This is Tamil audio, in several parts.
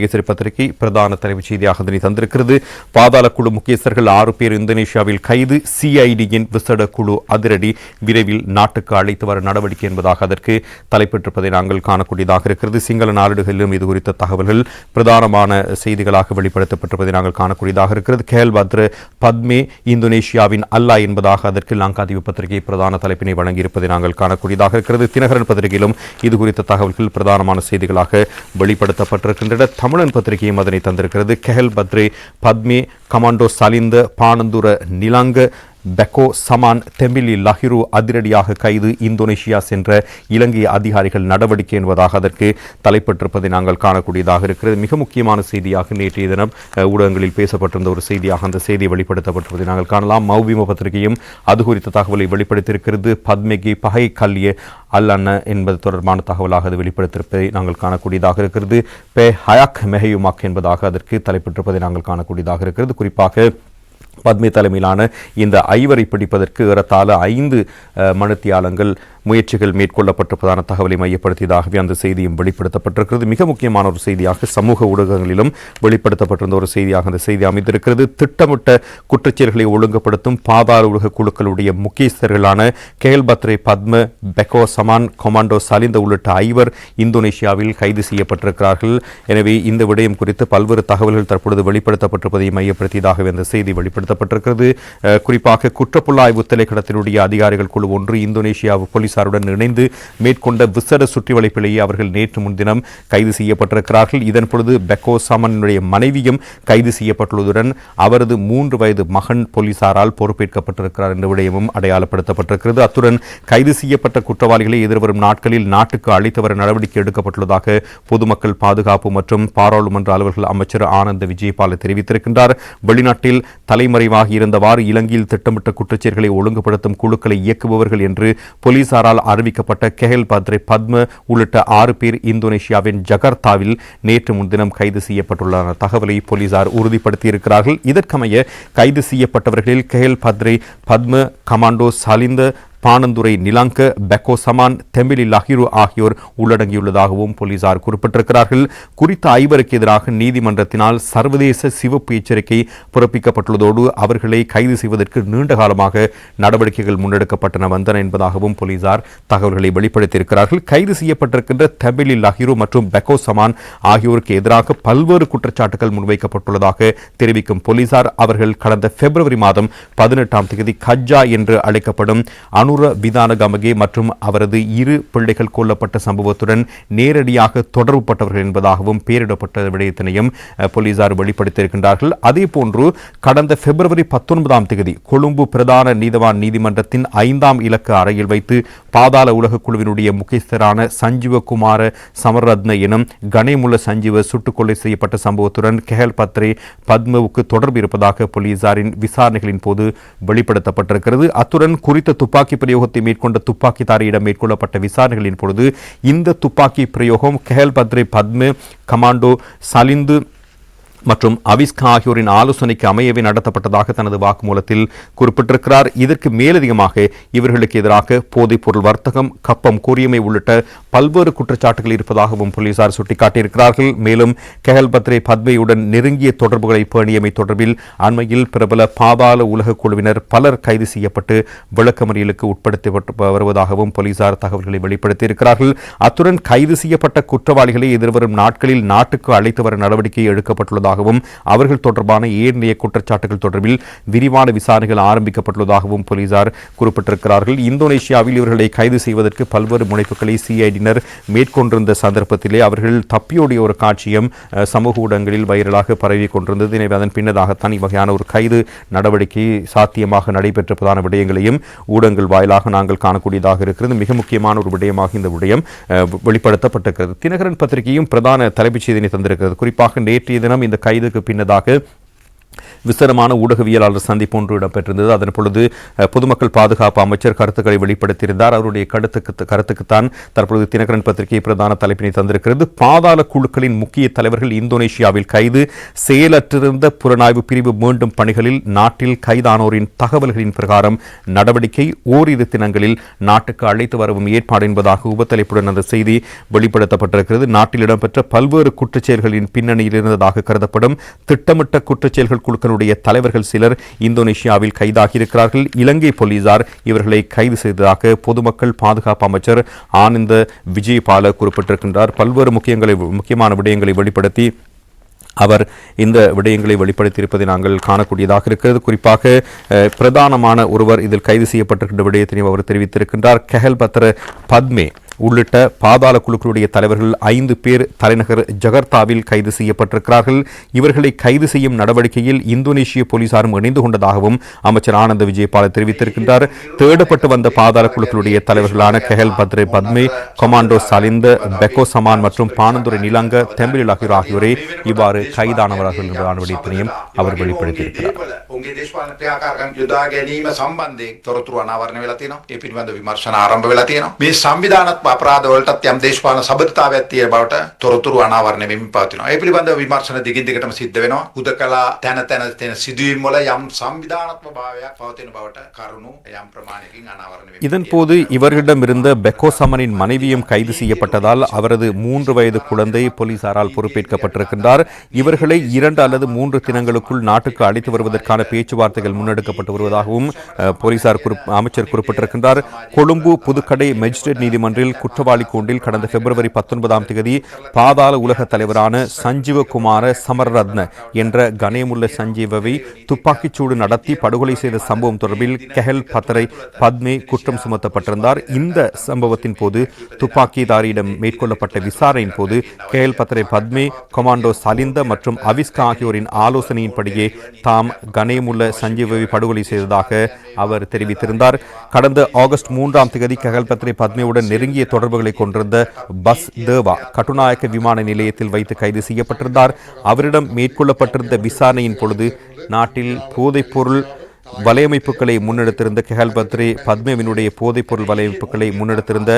கேசரி பத்திரிகை பிரதான தலைமைச் செய்தியாக இதனை தந்திருக்கிறது. பாதாள குழு முக்கியஸ்தர்கள் ஆறு பேர் இந்தோனேஷியாவில் கைது. சிஐடியின் விசேட குழு அதிரடி. விரைவில் நாட்டுக்கு அழைத்து வர நடவடிக்கை என்பதாக அதற்கு தலைப்பெற்றிருப்பதை நாங்கள் காணக்கூடியதாக இருக்கிறது. சிங்கள நாளிடுகளிலும் இது குறித்த தகவல்கள் பிரதானமான செய்திகளாக வெளிப்படுத்தப்பட்டிருப்பதை நாங்கள் காணக்கூடியதாக இருக்கிறது. கேல்பத்ர பத்மே இந்தோனேஷியாவின் அல்லா என்பதாக அதற்கு லங்காதீவு பத்திரிகை பிரதான தலைப்பினை வழங்கியிருப்பதை நாங்கள் காணக்கூடியதாக இருக்கிறது. தினகரன் பத்திரிகையிலும் இது குறித்த தகவல்கள் பிரதானமான செய்திகளாக வெளிப்படுத்தப்பட்டிருக்கின்றன. தமிழன் பத்திரிகையும் அதனை தந்திருக்கிறது. கெஹல் பத்ரே பத்மே கமாண்டோ சலிந்த பானந்துர நிலாங்கு பெக்கோ சமான் தெமிலி லஹிரு அதிரடியாக கைது இந்தோனேஷியா சென்ற இலங்கை அதிகாரிகள் நடவடிக்கை என்பதாக அதற்கு தலைப்பட்டிருப்பதை நாங்கள் காணக்கூடியதாக இருக்கிறது. மிக முக்கியமான செய்தியாக நேற்றைய தினம் ஊடகங்களில் பேசப்பட்டிருந்த ஒரு செய்தியாக அந்த செய்தி வெளிப்படுத்தப்பட்டிருப்பதை நாங்கள் காணலாம். மௌபிம பத்திரிகையும் அது குறித்த தகவலை வெளிப்படுத்தியிருக்கிறது. பத்மிகி பகை கல்ய அல்லண்ண என்பது தொடர்பான தகவலாக அது வெளிப்படுத்தியிருப்பதை நாங்கள் காணக்கூடியதாக இருக்கிறது. பே ஹயாக் மெஹயுமாக் என்பதாக அதற்கு தலைப்பட்டிருப்பதை நாங்கள் காணக்கூடியதாக இருக்கிறது. குறிப்பாக பத்மி தலைமையிலான இந்த ஐவரை பிடிப்பதற்கு ஏறத்தாழ ஐந்து மனுத்தியாலங்கள் முயற்சிகள் மேற்கொள்ளப்பட்டிருப்பதான தகவலை மையப்படுத்தியதாகவே அந்த செய்தியும் வெளிப்படுத்தப்பட்டிருக்கிறது. மிக முக்கியமான ஒரு செய்தியாக சமூக ஊடகங்களிலும் வெளிப்படுத்தப்பட்டிருந்த ஒரு செய்தியாக அந்த செய்தி அமைந்திருக்கிறது. திட்டமிட்ட குற்றச்செயல்களை ஒழுங்குபடுத்தும் பாதாள உலக குழுக்களுடைய முக்கியஸ்தர்களான கேல் பத்ரே பத்ம பெக்கோ சமான் கொமாண்டோ சலிந்த உள்ளிட்ட ஐவர் இந்தோனேஷியாவில் கைது செய்யப்பட்டிருக்கிறார்கள். எனவே இந்த விடயம் குறித்து பல்வேறு தகவல்கள் தற்பொழுது வெளிப்படுத்தப்பட்டிருப்பதை மையப்படுத்தியதாகவே அந்த செய்தி வெளிப்படுத்த அஹ், குறிப்பாக குற்றப்புலனாய்வு திரைக்கடத்தினுடைய அதிகாரிகள் குழு ஒன்று இந்தோனேஷியா போலீசாருடன் இணைந்து மேற்கொண்ட விசேட சுற்றிவளைப்பிலேயே அவர்கள் நேற்று முன்தினம் கைது செய்யப்பட்டிருக்கிறார்கள். இதன் பொழுது பெக்கோ சாமனுடைய மனைவியும் கைது செய்யப்பட்டுள்ளதுடன் அவரது மூன்று வயது மகன் போலீசாரால் பொறுப்பேற்கப்பட்டிருக்கிறார் என்ற விடயமும் அடையாளப்படுத்தப்பட்டிருக்கிறது. அத்துடன் கைது செய்யப்பட்ட குற்றவாளிகளை எதிர்வரும் நாட்களில் நாட்டுக்கு அழைத்து வர நடவடிக்கை எடுக்கப்பட்டுள்ளதாக பொதுமக்கள் பாதுகாப்பு மற்றும் பாராளுமன்ற அலுவல்கள் அமைச்சர் ஆனந்த விஜயபால தெரிவித்திருக்கின்றார். வெளிநாட்டில் தலைமை தலைமறைவாக இருந்தவாறு இலங்கையில் திட்டமிட்ட குற்றச்செயல்களை ஒழுங்குபடுத்தும் குழுக்களை இயக்குபவர்கள் என்று போலீசாரால் அறிவிக்கப்பட்ட கெஹல் பத்ரே பத்ம உள்ளிட்ட ஆறு பேர் இந்தோனேஷியாவின் ஜகர்த்தாவில் நேற்று முன்தினம் கைது செய்யப்பட்டுள்ள தகவலை போலீசார் உறுதிப்படுத்தியிருக்கிறார்கள். இதற்கமைய கைது செய்யப்பட்டவர்களில் கெஹல் பத்ரே பத்ம கமாண்டோ சலிந்த பானந்துரை நிலாங்க பெக்கோ சமான் தெமிலி லஹிரு ஆகியோர் உள்ளடங்கியுள்ளதாகவும் போலீசார் குறிப்பிட்டிருக்கிறார்கள். குறித்த ஐவருக்கு எதிராக நீதிமன்றத்தினால் சர்வதேச சிவப்பு எச்சரிக்கை பிறப்பிக்கப்பட்டுள்ளதோடு அவர்களை கைது செய்வதற்கு நீண்ட காலமாக நடவடிக்கைகள் முன்னெடுக்கப்பட்டன வந்தன என்பதாகவும் போலீசார் தகவல்களை வெளிப்படுத்தியிருக்கிறார்கள். கைது செய்யப்பட்டிருக்கின்ற தெமிலி லஹிரு மற்றும் பெக்கோ சமான் ஆகியோருக்கு எதிராக பல்வேறு குற்றச்சாட்டுகள் முன்வைக்கப்பட்டுள்ளதாக தெரிவிக்கும் போலீசார் அவர்கள் கடந்த பிப்ரவரி மாதம் பதினெட்டாம் தேதி கஜ்ஜா என்று அழைக்கப்படும் அணு அனுர விதானகமகே மற்றும் அவரது இரு பிள்ளைகள் கொல்லப்பட்ட சம்பவத்துடன் நேரடியாக தொடர்புபட்டவர்கள் என்பதாகவும் பெயரிடப்பட்ட விடயத்தினையும் போலீசார் வெளிப்படுத்தியிருக்கின்றார்கள். அதே போன்று கடந்த பிப்ரவரி பத்தொன்பதாம் தேதி கொழும்பு பிரதான நீதவான் நீதிமன்றத்தின் ஐந்தாம் இலக்க அறையில் வைத்து பாதாள உலக குழுவினுடைய முக்கியஸ்தரான சஞ்சீவகுமார சமரத்ன எனும் கணேமுள்ள சஞ்சீவ சுட்டுக்கொலை செய்யப்பட்ட சம்பவத்துடன் கெஹல் பத்ரே பத்மவுக்கு தொடர்பு இருப்பதாக போலீசாரின் விசாரணைகளின் போது வெளிப்படுத்தப்பட்டிருக்கிறது. அத்துடன் குறித்த துப்பாக்கி பிரயோகத்தை மேற்கொண்ட துப்பாக்கிதாரியிடம் மேற்கொள்ளப்பட்ட விசாரணைகளின் பொழுது இந்த துப்பாக்கி பிரயோகம் கெஹல் பத்ரே பத்ம கமாண்டோ சலிந்து மற்றும் அவிஸ்கா ஆகியோரின் ஆலோசனைக்கு அமையவே நடத்தப்பட்டதாக தனது வாக்குமூலத்தில் குறிப்பிட்டிருக்கிறார். இதற்கு மேலதிகமாக இவர்களுக்கு எதிராக போதைப்பொருள் வர்த்தகம் கப்பம் கூறியமை உள்ளிட்ட பல்வேறு குற்றச்சாட்டுகள் இருப்பதாகவும் போலீசார் சுட்டிக்காட்டியிருக்கிறார்கள். மேலும் கெஹல் பத்ரே பத்மையுடன் நெருங்கிய தொடர்புகளை பேணியமை தொடர்பில் அண்மையில் பிரபல பாதாள உலக குழுவினர் பலர் கைது செய்யப்பட்டு விளக்கமறியலுக்கு உட்படுத்தப்பட்டு வருவதாகவும் போலீசார் தகவல்களை வெளிப்படுத்தியிருக்கிறார்கள். அத்துடன் கைது செய்யப்பட்ட குற்றவாளிகளை எதிர்வரும் நாட்களில் நாட்டுக்கு அழைத்து வர நடவடிக்கை எடுக்கப்பட்டுள்ளதாகவும் அவர்கள் தொடர்பான ஏனைய குற்றச்சாட்டுகள் தொடர்பில் விரிவான விசாரணைகள் ஆரம்பிக்கப்பட்டுள்ளதாகவும் போலீசார் குறிப்பிட்டிருக்கிறார்கள். இந்தோனேஷியாவில் இவர்களை கைது செய்வதற்கு பல்வேறு முனைப்புகளை சிஐடியினர் மேற்கொண்டிருந்த சந்தர்ப்பத்திலே அவர்கள் தப்பியோடிய ஒரு காட்சியும் சமூக ஊடகங்களில் வைரலாக பரவி கொண்டிருந்தது. எனவே அதன் பின்னதாகத்தான் இவ்வகையான ஒரு கைது நடவடிக்கை சாத்தியமாக நடைபெற்றிருப்பதான விடயங்களையும் ஊடகங்கள் வாயிலாக நாங்கள் காணக்கூடியதாக இருக்கிறது. மிக முக்கியமான ஒரு விடயமாக இந்த விடயம் வெளிப்படுத்தப்பட்டிருக்கிறது. தினகரன் பத்திரிகையும் பிரதான தலைப்புச் செய்தியினை தந்திருக்கிறது. குறிப்பாக நேற்றைய தினம் இந்த கைதுக்கு பின்னதாக விசாரமான ஊடகவியலாளர் சந்திப்பு ஒன்று இடம்பெற்றிருந்தது. அதன் பொழுது பொதுமக்கள் பாதுகாப்பு அமைச்சர் கருத்துக்களை வெளிப்படுத்தியிருந்தார். அவருடைய கருத்துக்கு கருத்துக்குத்தான் தற்பொழுது தினகரன் பத்திரிகை பிரதான தலைப்பினை தந்திருக்கிறது. பாதாள குழுக்களின் முக்கிய தலைவர்கள் இந்தோனேஷியாவில் கைது செயலற்றிருந்த புலனாய்வு பிரிவு மீண்டும் பணிகளில் நாட்டில் கைதானோரின் தகவல்களின் பிரகாரம் நடவடிக்கை ஓரிரு தினங்களில் நாட்டுக்கு அழைத்து வரவும் ஏற்பாடு என்பதாக உபத்தலைப்புடன் அந்த செய்தி வெளிப்படுத்தப்பட்டிருக்கிறது. நாட்டில் இடம்பெற்ற பல்வேறு குற்றச்செயல்களின் பின்னணியில் இருந்ததாக கருதப்படும். திட்டமிட்ட குற்றச்செயல்கள் குழுக்கள் குழுக்களுடைய தலைவர்கள் சிலர் இந்தோனேஷியாவில் கைதாகியிருக்கிறார்கள். இலங்கை போலீசார் இவர்களை கைது செய்ததாக பொதுமக்கள் பாதுகாப்பு அமைச்சர் ஆனந்த விஜயபால குறிப்பிட்டிருக்கின்றார். பல்வேறு முக்கியங்களை முக்கியமான விடயங்களை வெளிப்படுத்தி அவர் இந்த விடயங்களை வெளிப்படுத்தியிருப்பதை நாங்கள் காணக்கூடியதாக இருக்கிறது. குறிப்பாக பிரதானமான ஒருவர் இதில் கைது செய்யப்பட்டிருக்கின்ற விடயத்தினையும் அவர் தெரிவித்திருக்கின்றார். கெஹல் பத்ர பத்மே உள்ளிட்ட பாதாள குழுக்களுடைய தலைவர்கள் ஐந்து பேர் தலைநகர் ஜகர்த்தாவில் கைது செய்யப்பட்டிருக்கிறார்கள். இவர்களை கைது செய்யும் நடவடிக்கையில் இந்தோனேஷிய போலீசாரும் இணைந்து கொண்டதாகவும் அமைச்சர் ஆனந்த விஜயபால தெரிவித்திருக்கின்றார். தேடப்பட்டு வந்த பாதாள குழுக்களுடைய தலைவர்களான கெஹல் பத்ரே பத்மே கொமாண்டோ சலிந்த பெக்கோ சமான் மற்றும் பானந்துரை நிலாங்க தெம்பிலில் ஆகியோர் ஆகியோரே இவ்வாறு கைதானவர்கள் என்பதான விடயத்தினையும் அவர் வெளிப்படுத்தியிருக்கிறார். උන්ගේ දේශපාලන ක්‍රියාකාරකම් යොදා ගැනීම සම්බන්ධයෙන් තොරතුරු අනාවරණය වෙලා තියෙනවා. ඒ පිළිබඳ විමර්ශන ආරම්භ වෙලා තියෙනවා. මේ සංවිධානාත්මක අපරාධ වලටත් යම් දේශපාලන සබඳතාවයක් තියෙන බවට තොරතුරු අනාවරණය වෙමින් පවතිනවා. ඒ පිළිබඳව විමර්ශන දිගින් දිගටම සිද්ධ වෙනවා. හුදකලා තැන තැන තියෙන සිදුවීම් වල යම් සංවිධානාත්මක භාවයක් පවතින බවට කරුණු යම් ප්‍රමාණයකින් අනාවරණය වෙමින් இதன்போது இவர்களிடமிருந்த பெக்கோ சமனின் மனைவியும் கைது செய்யப்பட்டதால் அவரது மூன்று வயது குழந்தை போலீசாரால் பொறுப்பேற்கப்பட்டிருக்கின்றார் இவர்களை இரண்டு அல்லது மூன்று தினங்களுக்குள் நாட்டுக்கு அழைத்து வருவதற்கான பேச்சுவார்த்தைகள் முன்னெடுக்கப்பட்டு வருவதாகவும் அஹ், போலீசார் குறிப்- அமைச்சர் குறிப்பிட்டிருக்கின்றார் கொழும்பு புதுக்கடை மேஜிஸ்ட்ரேட் நீதிமன்றில் குற்றவாளி கூண்டில் கடந்த பிப்ரவரி பத்தொன்பதாம் தேதி பாதாள உலக தலைவரான சஞ்சீவகுமார சமரரத்ன என்ற கணேமுள்ள சஞ்சீவவை துப்பாக்கிச்சூடு நடத்தி படுகொலை செய்த சம்பவம் தொடர்பில் கெஹல் பத்தரை பத்மே குற்றம் சுமத்தப்பட்டிருந்தார். இந்த சம்பவத்தின் போது துப்பாக்கிதாரியிடம் மேற்கொள்ளப்பட்ட விசாரணையின் போது கெஹல் பத்தரை பத்மே கொமாண்டோ சலிந்த மற்றும் அவிஸ்கா ஆகியோரின் ஆலோசனையின்படியே தாம் கணேமுள்ள சஞ்சீவவை படுகொலை செய்ததாக அவர் தெரிவித்திருந்தார். கடந்த ஆகஸ்ட் மூன்றாம் தேதி கெஹல் பத்ரே பத்மேவுடன் நெருங்கிய நெருங்கிய தொடர்புகளை கொண்டிருந்த பஸ் தேவா கட்டுநாயக்க விமான நிலையத்தில் வைத்து கைது செய்யப்பட்டிருந்தார். அவரிடம் மேற்கொள்ளப்பட்டிருந்த விசாரணையின் பொழுது நாட்டில் போதைப்பொருள் வலையமைப்புகளை முன்னெடுத்திருந்த கெஹல் பத்ரி பத்மேவினுடைய போதைப்பொருள் வலையமைப்புகளை முன்னெடுத்திருந்த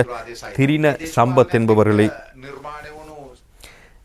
திரின சம்பத் என்பவர்களை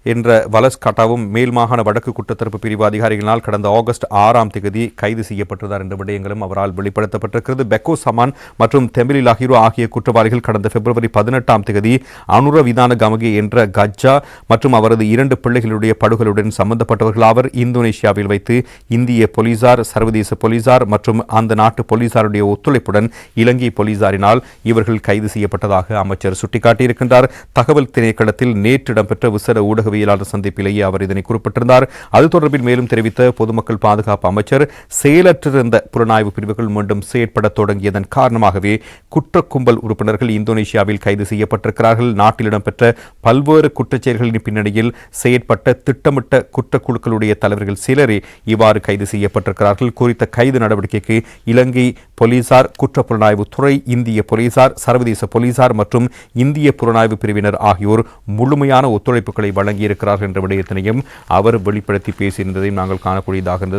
என்ற வலஸ் கட்டாவும் மேல் மாகாண வடக்கு குற்றத்தரப்பு பிரிவு அதிகாரிகளால் கடந்த ஆகஸ்ட் ஆறாம் தேதி கைது செய்யப்பட்டதார் என்ற விடயங்களும் அவரால் வெளிப்படுத்தப்பட்டிருக்கிறது. பெக்கோ சமான் மற்றும் தெம்பிலி லாகிரோ ஆகிய குற்றவாளிகள் கடந்த பிப்ரவரி பதினெட்டாம் தேதி அனுர விதான கமகே என்ற கஜ்ஜா மற்றும் அவரது இரண்டு பிள்ளைகளுடைய படுகொலுடன் சம்பந்தப்பட்டவர்கள் அவர் இந்தோனேஷியாவில் வைத்து இந்திய போலீசார் சர்வதேச போலீசார் மற்றும் அந்த நாட்டு போலீசாருடைய ஒத்துழைப்புடன் இலங்கை போலீசாரினால் இவர்கள் கைது செய்யப்பட்டதாக அமைச்சர் சுட்டிக்காட்டியிருக்கின்றார். தகவல் திணைக்களத்தில் நேற்று இடம்பெற்ற விசேட ஊடகவியலாளர் சந்திப்பிலேயே அவர் இதனை குறிப்பிட்டிருந்தார். அது தொடர்பில் மேலும் தெரிவித்த பொதுமக்கள் பாதுகாப்பு அமைச்சர் செயலற்றிருந்த புலனாய்வு பிரிவுகள் மீண்டும் செயற்பட தொடங்கியதன் காரணமாகவே குற்ற கும்பல் உறுப்பினர்கள் இந்தோனேஷியாவில் கைது செய்யப்பட்டிருக்கிறார்கள். நாட்டில் இடம்பெற்ற பல்வேறு குற்றச்செயல்களின் பின்னணியில் செயற்பட்ட திட்டமிட்ட குற்றக்குழுக்களுடைய தலைவர்கள் சிலரே இவ்வாறு கைது செய்யப்பட்டிருக்கிறார்கள். குறித்த கைது நடவடிக்கைக்கு இலங்கை போலீசார் குற்ற புலனாய்வு துறை இந்திய போலீசார் சர்வதேச போலீசார் மற்றும் இந்திய புலனாய்வு பிரிவினர் ஆகியோர் முழுமையான ஒத்துழைப்புகளை வழங்கி வழங்கியிருக்கிறார்கள் என்ற விடயத்தினையும் அவர் வெளிப்படுத்தி பேசியிருந்ததையும் நாங்கள் காணக்கூடியதாக இருந்தது.